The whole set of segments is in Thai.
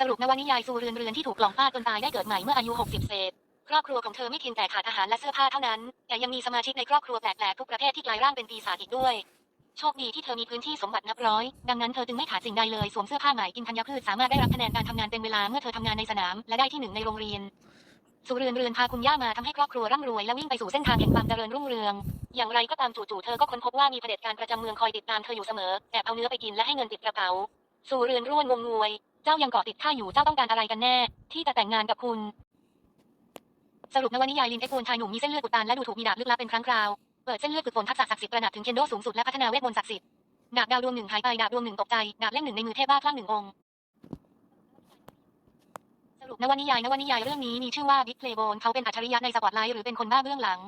สรุปนวนิยายซูเรือนเรือนที่ถูกกล่องฟาจนตายได้เกิดใหม่เมื่ออายุ 60 เศษ ครอบครัวของเธอไม่เพียงแต่ขาดอาหารและเสื้อผ้าเท่านั้น แต่ยังมีสมาชิกในครอบครัวแปลกๆทุกประเภทที่กลายร่างเป็นปีศาจอีกด้วย โชคดีที่เธอมีพื้นที่สมบัตินับร้อย ดังนั้นเธอจึงไม่ขาดสิ่งใดเลยสวมเสื้อผ้าใหม่กินธัญพืชสามารถได้รับคะแนนการทำงานเป็นเวลาเมื่อเธอทำงานในสนามและได้ที่หนึ่งในโรงเรียนสุเรือนเรือนพาคุณย่ามาทำให้ครอบครัวร่ำรวยและวิ่งไปสู่เส้นทางแห่งความเจริญรุ่งเรือง อย่างไรก็ตามจู่ๆเธอก็ค้นพบว่ามีเผด็จการประจำเมืองคอยติดตามเธออยู่เสมอแอบเอาเนื้อไปกินและให้เงินติดกระเป๋า สุเรือนร่วนงงงวย เจ้ายังเกาะติดข้าอยู่เจ้าต้องการอะไรกันแน่ ที่จะแต่งงานกับคุณ สรุปนวนิยายลินเอ็กโวนชายหนุ่มมีเส้นเลือดอุดตันและดูถูกมีดาบลึกลับเป็นครั้งคราว เปิดเส้นเลือดฝึกฝนทักษะศักดิ์สิทธิ์ประหนักถึงเคนโดสูงสุดและพัฒนาเวทมนต์ศักดิ์สิทธิ์ดาบดาวดวงหนึ่งหายไปดาบดวงหนึ่งตกใจดาบเล่มหนึ่งในมือเทพบ้าคลั่งหนึ่งองค์สรุปนวนิยายนวนิยายเรื่องนี้มีชื่อว่าบิ๊กเพลย์โบนเขาเป็นอัจฉริยะในสปอตไลท์หรือเป็นคนบ้าเบื้องหลัง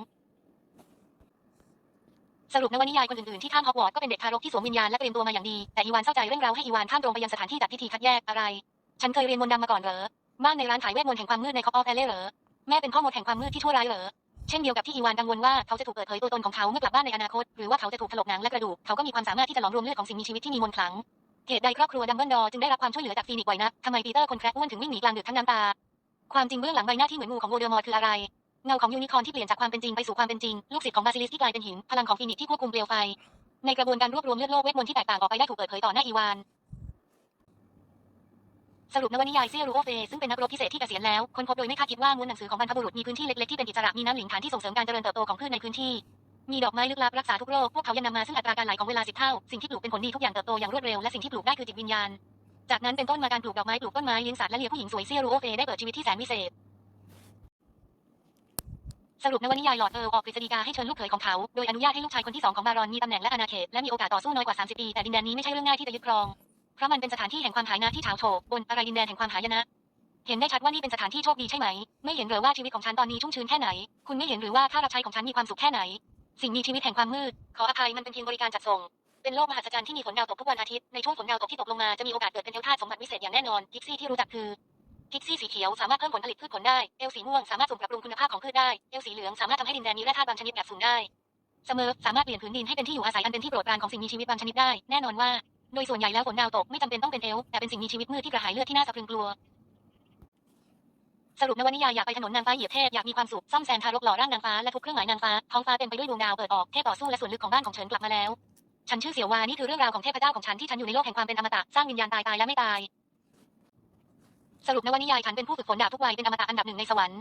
สรุปนวนิยายคนอื่นๆที่ข้ามฮอกวอตส์ก็เป็นเด็กทารกที่สวมวิญญาณและเตรียมตัวมาอย่างดี แต่อีวานเศร้าใจเร่งเร้าให้อีวานข้ามตรงไปยังสถานที่จัดพิธีคัดแยกอะไร ฉันเคยเรียนมนต์ดำมาก่อนเหรอบ้านในร้านขายเวทมนต์แห่งความมืดในคอปออฟแอลเล่เหรอแม่เป็นพ่อมดแห่งความมืดที่ชั่วร้ายเหรอเช่นเดียวกับที่อีวานกังวลว่าเขาจะถูกเปิดเผยตัวตนของเขาเมื่อกลับบ้านในอนาคต หรือว่าเขาจะถูกถลกหนังและกระดูกเขาก็มีความสามารถที่จะหลอมรวมเลือดของสิ่งมีชีวิตที่มีมนต์ขลังเหตุใดครอบครัวดัมเบิลดอร์จึงได้รับความช่วยเหลือจากฟีนิกซ์ไวนักทำไมปีเตอร์คนแคร์อ้วนถึงวิ่งหนีกลางดึกทั้งน้ำตา ความจริงเบื้องหลังใบหน้าที่เหมือนงูของโวลเดอมอร์คืออะไร เงาของยูนิคอร์นที่เปลี่ยนจากความเป็นจริงไปสู่ความเป็นจริง ลูกศิษย์ของบาซิลิสที่กลายเป็นหิน พลังของฟีนิกซ์ที่ควบคุมเปลวไฟ ในกระบวนการรวบรวมเลือดโลกเวทมนต์ที่แตกต่างออกไปได้ถูกเปิดเผยต่อหน้าอีวาน สรุปนวนิยายเซียรูโอเฟซึ่งเป็นนักรบพิเศษที่เกษียณแล้วคนพบโดยไม่คาดคิดว่าม้วนหนังสือของบรรพบุรุษมีพื้นที่เล็กๆที่เป็นอิสระมีน้ำหลิงฐานที่ส่งเสริมการเจริญเติบโตของพืชในพื้นที่มีดอกไม้ลึกลับรักษาทุกโรคพวกเขายังนำมาซึ่งอัตราการไหลของเวลาสิบเท่าสิ่งที่ปลูกเป็นผลดีทุกอย่างเติบโตอย่างรวดเร็วและสิ่งที่ปลูกได้คือจิตวิญญาณ จากนั้นเป็นต้นมาการปลูกดอกไม้ปลูกต้นไม้เลี้ยงสัตว์และเลี้ยงผู้หญิงสวยเซียรูโอเฟได้เปิดชีวิตที่แสนวิเศษ สรุปนวนิยายหลอดเอิร์ออกกฤษฎีกาให้เชิญลูกเขยของเขา โดยอนุญาตให้ลูกชายคนที่สองของบารอนมีตำแหน่งและอาณาเขตและมีโอกาสต่อสู้น้อยกว่า 30 ปี แต่ดินแดนนี้ไม่ใช่เรื่องง่ายที่จะยึดครอง เพราะมันเป็นสถานที่แห่งความหายนะที่เฉาโฉบบนอะไรดินแดนแห่งความหายนะเห็นได้ชัดว่านี่เป็นสถานที่โชคดีใช่ไหม ไม่เห็นหรือว่าชีวิตของฉันตอนนี้ชุ่มชื้นแค่ไหน คุณไม่เห็นหรือว่าข้ารับใช้ของฉันมีความสุขแค่ไหน สิ่งมีชีวิตแห่งความมืด ขออภัยมันเป็นเพียงบริการจัดส่ง เป็นโลกมหัศจรรย์ที่มีฝนดาวตกทุกวันอาทิตย์ ในช่วงฝนดาวตกที่ตกลงมาจะมีโอกาสเกิดเป็นเทวธาตุสมบัติวิเศษอย่างแน่นอนพิกซี่ที่รู้จักคือ พิกซี่สีเขียวสามารถเพิ่มผลผลิตพืชผลได้ เอลสีม่วงสามารถสุ่มปรับปรุงคุณภาพของพืชได้ เอลสีเหลืองสามารถทำให้ดินแดนมีแร่ธาตุบางชนิดแบบสุ่มได้ เสมอสามารถเปลี่ยนผืนดินให้เป็นที่อยู่อาศัยอันเป็นที่โปรดปรานของสิ่งมีชีวิตบางชนิดได้ แน่นอนว่า โดยส่วนใหญ่แล้วฝนดาวตกไม่จำเป็นต้องเป็นเอลแต่เป็นสิ่งมีชีวิตมืดที่กระหายเลือดที่น่าสะพรึงกลัว สรุปนวนิยายอยากไปถนนนางฟ้าเหยียบเทพอยากมีความสุขซ่อมแซมทารกหล่อร่างนางฟ้าและทุกเครื่องหมายนางฟ้าท้องฟ้าเต็มไปด้วยดวงดาวเปิดออกเทพต่อสู้และส่วนลึกของบ้านของเฉินกลับมาแล้วฉันชื่อเสี่ยววานี่คือเรื่องราวของเทพเจ้าของฉันที่ฉันอยู่ในโลกแห่งความเป็นอมตะสร้างวิญญาณตายตายและไม่ตาย สรุปนวนิยายฉันเป็นผู้ฝึกฝนดาบทุกวัยเป็นอมตะอันดับหนึ่งในสวรรค์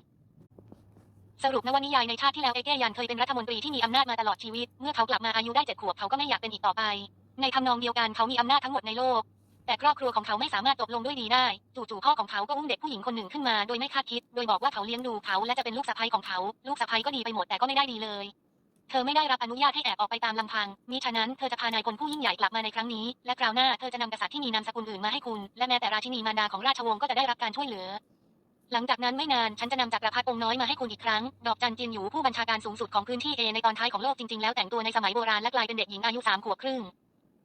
สรุปนวนิยายในชาติที่แล้วเอเกยันเคยเป็นรัฐมนตรีที่มีอำนาจมาตลอดชีวิต เมื่อเขากลับมาอายุได้เจ็ดขวบเขาก็ไม่อยากเป็นอีกต่อไป ในทำนองเดียวกันเขามีอำนาจทั้งหมดในโลก แต่ครอบครัวของเขาไม่สามารถจบลงด้วยดีได้ จู่ๆพ่อของเขาก็อุ้มเด็กผู้หญิงคนหนึ่งขึ้นมาโดยไม่คาดคิด โดยบอกว่าเขาเลี้ยงดูเขาและจะเป็นลูกสะใภ้ของเขา ลูกสะใภ้ก็ดีไปหมดแต่ก็ไม่ได้ดีเลย เธอไม่ได้รับอนุญาตให้แอบออกไปตามลำพัง มิฉะนั้นเธอจะพานายพลผู้ยิ่งใหญ่กลับมาในครั้งนี้ และคราวหน้าเธอจะนำกษัตริย์ที่มีนามสกุลอื่นมาให้คุณ และแม้แต่ราชินีมารดาของราชวงศ์ก็จะได้รับการช่วยเหลือ หลังจากนั้นไม่นานฉันจะนำจักรพรรดิองค์น้อยมาให้คุณอีกครั้ง ดอกจันจินอยู่ผู้บัญชาการสูงสุดของพื้นที่เอในตอนท้ายของโลกจริงๆแล้วแต่งตัวในสมัยโบราณและกลายเป็นเด็กหญิงอายุสามขวบครึ่ง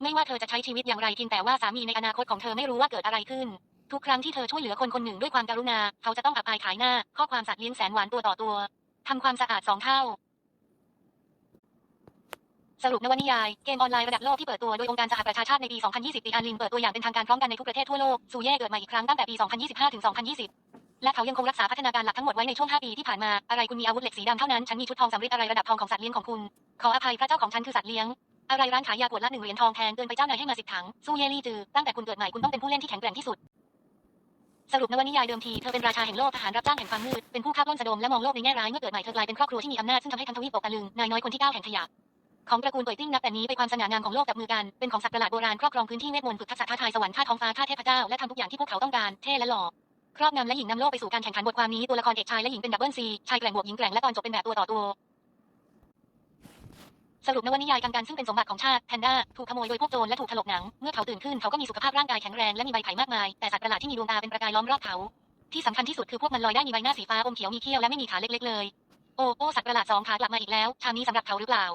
ไม่ว่าเธอจะใช้ชีวิตอย่างไรเพียงแต่ว่าสามีในอนาคตของเธอไม่รู้ว่าเกิดอะไรขึ้นทุกครั้งที่เธอช่วยเหลือคนคนหนึ่งด้วยความกรุณา เขาจะต้องอับอายขายหน้า ข้อความสัตว์เลี้ยงแสนหวานตัวต่อตัว ทำความสะอาดสองเท่า สรุปนวนิยาย เกมออนไลน์ระดับโลกที่เปิดตัวโดยองค์การสหประชาชาติในปี 2020ปีอันลินเปิดตัวอย่างเป็นทางการพร้อมกันในทุกประเทศทั่วโลก ซูเย่เกิดใหม่อีกครั้งตั้งแต่ปี 2025 ถึง 2020 และเขายังคงรักษาพัฒนาการหลักทั้งหมดไว้ในช่วง 5 ปีที่ผ่านมา อะไรคุณมีอาวุธเหล็กสีดำเท่านั้น ฉันมีชุดทองสำริดอะไรระดับทองของสัตว์เลี้ยงของคุณ ขออภัยพระเจ้าของฉันคือสัตว์เลี้ยง อะไรร้านขายยาขวดละหนึ่งเหรียญทองแพงเกินไปเจ้านายให้มาสิบถังสู้เย่ลี่จือ ตั้งแต่คุณเกิดใหม่คุณต้องเป็นผู้เล่นที่แข็งแกร่งที่สุดสรุปนวนิยายเดิมทีเธอเป็นราชาแห่งโลกทหารรับจ้างแห่งความมืดเป็นผู้ฆ่าปล้นสะดมและมองโลกในแง่ร้ายเมื่อเกิดใหม่เธอกลายเป็นครอบครัวที่มีอำนาจซึ่งทำให้ทั้งทวีปตกตะลึงนายน้อยคนที่เก้าแห่งขยะ ของตระกูลเป่ยติ้งนับแต่นี้ไปความสง่างามของโลกจับมือกัน เป็นของสัตว์ประหลาดโบราณครอบครองพื้นที่เวทมนต์ฝึกทักษะท้าทายสวรรค์ฆ่าท้องฟ้าฆ่าเทพเจ้าและทำทุกอย่างที่พวกเขาต้องการเท่และหล่อครอบงำและหญิงนำโลกไปสู่การแข่งขันบทความนี้ตัวละครเอกชายและหญิงเป็นดับเบิลซีชายแกร่งบวกหญิงแกร่งและตอนจบเป็นแบบตัวต่อตัวสรุปนวนิยายกังกันซึ่งเป็นสมบัติของชาติแพนด้าถูกขโมยโดยพวกโจรและถูกถลกหนัง เมื่อเขาตื่นขึ้นเขาก็มีสุขภาพร่างกายแข็งแรงและมีใบไผ่มากมาย แต่สัตว์ประหลาดที่มีดวงตาเป็นประกายล้อมรอบเขา ที่สำคัญที่สุดคือพวกมันลอยได้มีใบหน้าสีฟ้าอมเขียวมีเขี้ยวและไม่มีขาเล็กๆเลย โอ้โอ้สัตว์ประหลาดสองขากลับมาอีกแล้วชามนี้สำหรับเขาหรือเปล่า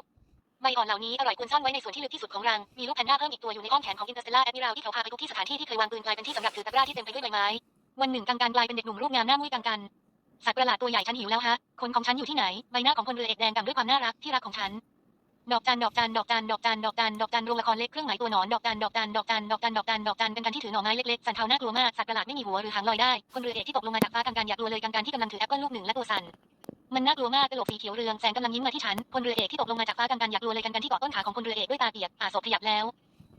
ใบอ่อนเหล่านี้อร่อยควรซ่อนไว้ในส่วนที่ลึกที่สุดของรัง มีลูกแพนด้าเพิ่มอีกตัวอยู่ในอ้อมแขนของอินเตอร์สเตลล่าแอดมิรัลที่เขาพาไปทุกที่สถานที่ที่เคยวางปืนกลายเป็นที่สำหรับถือตะกร้าที่เต็มไปด้วยใบไม้ วันหนึ่งกังกันกลายเป็นเด็กหนุ่มรูปงามหน้ามุ้ยกังกัน สัตว์ประหลาดตัวใหญ่ฉันหิวแล้วฮะ คนของฉันอยู่ที่ไหน ใบหน้าของพลเรือเอกแดงดำด้วยความน่ารักที่รักของฉันดอกจันดอกจันดอกจันดอกจันดอกจันดอกจันโรงละครเล็กเครื่องหมายตัวหนอนดอกจันดอกจันดอกจันดอกจันดอกจันดอกจันเป็นกันที่ถือหน่อไม้เล็กๆสันเทาน่ากลัวมากสัตว์ประหลาดไม่มีหัวหรือหางลอยได้คนเรือเอกที่ตกลงมาจากฟ้ากันกันอยากกลัวเลยกันกันที่กำลังถือแอปเปิลลูกหนึ่งและตัวสั่น มันน่ากลัวมากกระโหลกสีเขียวเรืองแสงกำลังยิ้มมาที่ฉันคนเรือเอกที่ตกลงมาจากฟ้ากันกันอยากกลัวเลยกันกันที่เกาะต้นขาของคนเรือเอกด้วยตาเปียกอาศพขยับแล้ว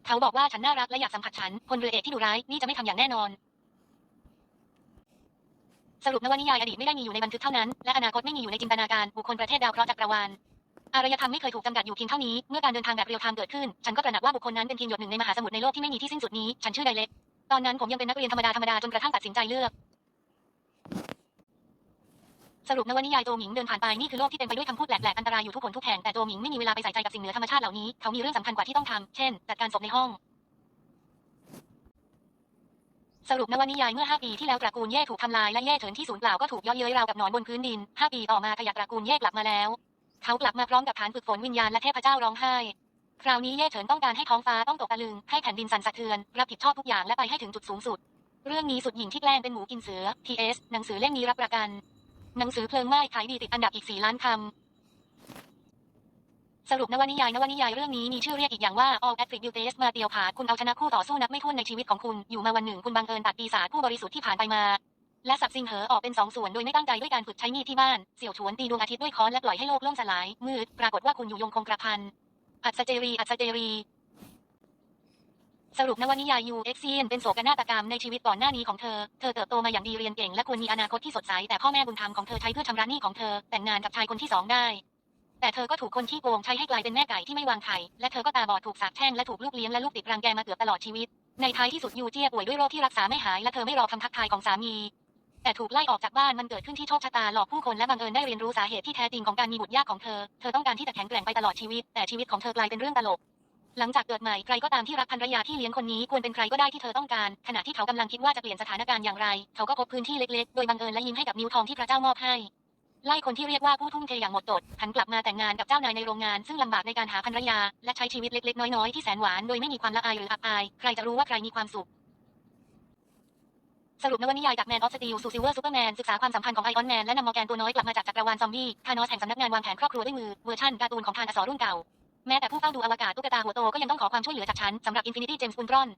เขาบอกว่าฉันน่ารักและอยากสัมผัสฉันคนเรือเอกที่ดุร้ายนี่จะไม่ทำอย่างแน่นอน สรุปนวนิยายอดีตไม่ได้มีอยู่ในบันทึกเท่านั้น และอนาคตไม่มีอยู่ในจินตนาการบุคคลประเทศดาวเคราะห์จักรวาลอารยธรรมไม่เคยถูกจำกัดอยู่เพียงเท่านี้ เมื่อการเดินทางแบบเรียลไทม์เกิดขึ้น ฉันก็ตระหนักว่าบุคคลนั้นเป็นเพียงหยดหนึ่งในมหาสมุทรในโลกที่ไม่มีที่สิ้นสุดนี้ ฉันชื่อไดเล็ก ตอนนั้นผมยังเป็นนักเรียนธรรมดาธรรมดาจนกระทั่งตัดสินใจเลือก สรุปนวนิยายโจหมิงเดินผ่านไปนี่คือโลกที่เต็มไปด้วยคำพูดแปลกๆอันตรายอยู่ทุกคนทุกแห่งแต่โจหมิงไม่มีเวลาไปใส่ใจกับสิ่งเหนือธรรมชาติเหล่านี้เขามีเรื่องสำคัญกว่าที่ต้องทำเช่นจัดการศพในห้องสรุปนวนิยายเมื่อ 5 ปีที่แล้วตระกูลเย่ถูกทำลายและเย่เฉินที่สูญเปล่าก็ถูกย่อเย้ยราวกับหนอนบนพื้นดิน 5 ปีต่อมาขยะตระกูลเย่กลับมาแล้ว เขากลับมาพร้อมกับฐานฝึกฝนวิญญาณและเทพเจ้าร้องไห้ คราวนี้เย่เฉินต้องการให้ท้องฟ้าต้องตกตะลึง ให้แผ่นดินสั่นสะเทือน รับผิดชอบทุกอย่างและไปให้ถึงจุดสูงสุด เรื่องนี้สุดหญิงที่แกล้งเป็นหมูกินเสือ P.S. หนังสือเล่มนี้รับประกัน หนังสือเพลิงไหม้ขายดีติดอันดับอีก4ล้านคำ สรุปนวนิยายนวนิยายเรื่องนี้มีชื่อเรียกอีกอย่างว่า All Attributes มาเตียวผาคุณเอาชนะคู่ต่อสู้นับไม่ถ้วนในชีวิตของคุณ อยู่มาวันหนึ่งคุณบังเอิญตัดปีศาจผู้บริสุทธิ์ที่ผ่านไปมา และสับซิงเหอออกเป็นสองส่วนโดยไม่ตั้งใจด้วยการฝึกใช้มีดที่บ้าน เสี่ยวฉวนตีดวงอาทิตย์ด้วยค้อนและปล่อยให้โลกล่มสลาย มืด ปรากฏว่าคุณอยู่ยงคงกระพันอัศเจรีอัศเจรี สรุปนวนิยายยูเอ็กซีนเป็นโศกนาฏกรรมในชีวิตก่อนหน้านี้ของเธอ เธอเติบโตมาอย่างดีเรียนเก่งและควรมีอนาคตที่สดใสแต่พ่อแม่บุญธรรมของเธอใช้เพื่อชำระหนี้ของเธอ แต่งงานกับชายคนที่สองได้ แต่เธอก็ถูกคนที่โกงใช้ให้กลายเป็นแม่ไก่ที่ไม่วางไข่และเธอก็ตาบอดถูกสาปแช่งและถูกลูกเลี้ยงและลูกติดรังแกมาเกือบตลอดชีวิต ในท้ายที่สุดยูเจียป่วยด้วยโรคที่รักษาไม่หายและเธอไม่รอคำทักทายของสามี แต่ถูกไล่ออกจากบ้านมันเกิดขึ้นที่โชคชะตาหลอกผู้คนและบังเอิญได้เรียนรู้สาเหตุที่แท้จริงของการมีบุตรยากของเธอ เธอต้องการที่จะแข็งแกร่งไปตลอดชีวิต แต่ชีวิตของเธอกลายเป็นเรื่องตลก หลังจากเกิดใหม่ใครก็ตามที่รักภรรยาที่เลี้ยงคนนี้ควรเป็นใครก็ได้ที่เธอต้องการ ขณะที่เขากำลังคิดว่าจะเปลี่ยนสถานการณ์อย่างไร เขาก็พบพื้นที่เล็กๆ โดยบังเอิญและยิ้มให้กับนิ้วทองที่พระเจ้ามอบให้ไล่คนที่เรียกว่าผู้ทุ่มเทอย่างหมดจดหันกลับมาแต่งงานกับเจ้านายในโรงงาน ซึ่งลำบากในการหาภรรยา และใช้ชีวิตเล็กๆ น้อยๆ ที่แสนหวานโดยไม่มีความละอายหรืออับอาย ใครจะรู้ว่าใครมีความสุข สรุปนวนิยายจากแมนออฟสตีลสู่ซิลเวอร์ซูเปอร์แมนศึกษาความสัมพันธ์ของไอออนแมนและนำมอร์แกนตัวน้อยกลับมาจากจักรวาลซอมบี้คานอสแห่งสำนักงานวางแผนครอบครัวด้วยมือเวอร์ชันการ์ตูนของทานอสอรุ่นเก่า แม้แต่ผู้เฝ้าดูอวกาศตุ๊กตาหัวโตก็ยังต้องขอความช่วยเหลือจากฉันสำหรับ Infinity Gems อุลตรอน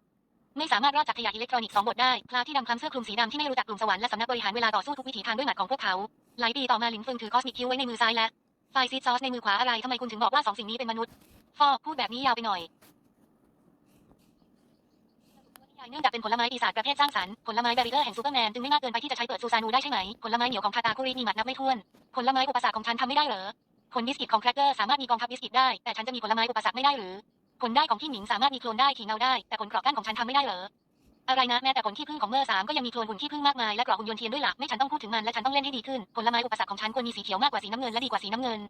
ไม่สามารถรอดจากขยะอิเล็กทรอนิกส์สองบทได้ พลาที่ดำคล้ำเสื้อคลุมสีดำที่ไม่รู้จักกลุ่มสวรรค์และสำนักบริหารเวลาต่อสู้ทุกวิถีทางด้วยหมัดของพวกเขา หลายปีต่อมาหลินเฟิงถือคอสมิกคิวไว้ในมือซ้ายและไฟซีดซอสในมือขวาอะไรทำไมคุณถึงบอกว่าสองสิ่งนี้เป็นมนุษย์ฟอพูดแบบนี้ยาวไปหน่อยเนื่องจากเป็นผลไม้ปีศาจประเภทสร้างสรรค์ ผลไม้แบริเออร์แห่งซูเปอร์แมนจึงไม่มากเกินไปที่จะใช้เปิดซูซานูได้ใช่ไหม ผลไม้เหนียวของทาตาคุริมีหมัดนับไม่ถ้วน ผลไม้อุปสรรคของฉันทำไม่ได้เหรอ ผลบิสกิตของแครกเกอร์สามารถมีกองทัพบิสกิตได้ แต่ฉันจะมีผลไม้อุปสรรคไม่ได้หรือ ผลได้ของพี่หมิงสามารถมีโคลนได้ขี่เงาได้ แต่ผลกรอบก้านของฉันทำไม่ได้เหรอ อะไรนะแม้แต่ผลขี้ผึ้งของเมอร์สามก็ยังมีโคลนหุ่นขี้ผึ้งมากมายและกรอบหุ่นยนต์เทียนด้วยล่ะไม่ฉันต้องพูดถึงมันและฉันต้องเล่นให้ดีขึ้น ผลไม้อุปสรรคของฉันควรมีสีเขียวมากกว่าสีน้ำเงินและดีกว่าสีน้ำเงิน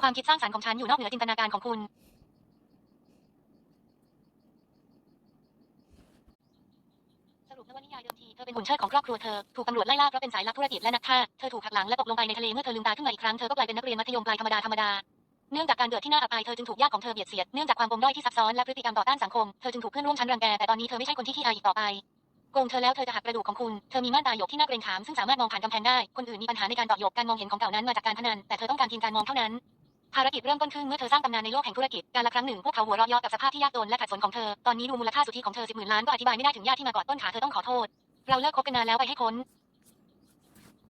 ความคิดสร้างสรรค์ของฉันอยู่นอกเหนือจินตนาการของคุณสรุปนวนิยายเดิม เธอเป็นหุ่นเชิดของครอบครัวเธอ ถูกตำรวจไล่ล่าเพราะเป็นสายลับธุรกิจและนักฆ่า เธอถูกหักหลังและตกลงไปในทะเลเมื่อเธอลืมตาขึ้นมาอีกครั้ง เธอก็กลายเป็นนักเรียนมัธยมปลายธรรมดาธรรมดาเนื่องจากการเกิดที่น่าอับอายเธอจึงถูกญาติของเธอเบียดเสียด เนื่องจากความปมด้อยที่ซับซ้อนและพฤติกรรมต่อต้านสังคม เธอจึงถูกเพื่อนร่วมชั้นรังแก แต่ตอนนี้เธอไม่ใช่คนที่ขี้อายอีกต่อไป โกงเธอแล้วเธอจะหักกระดูกของคุณ เธอมีม่านตาหยกที่น่าเกรงขาม ซึ่งสามารถมองผ่านกำแพงได้ คนอื่นมีปัญหาในการต่อหยก การมองเห็นของเก่านั้นมาจากการพนัน แต่เธอต้องการเพียงการมองเท่านั้น ภารกิจเริ่มต้นขึ้นเมื่อเธอสร้างตำนานในโลกแห่งธุรกิจ การละครั้งหนึ่งพวกเขาหัวเราะเยาะกับสภาพที่ยากจนและขัดสนของเธอ ตอนนี้ดูมูลค่าสุทธิของเธอสิบหมื่นล้านก็อธิบายไม่ได้ถึงญาติที่มากอนต้นขาเธอต้องขอโทษ เราเลิกคบกันนานแล้วไปให้พ้น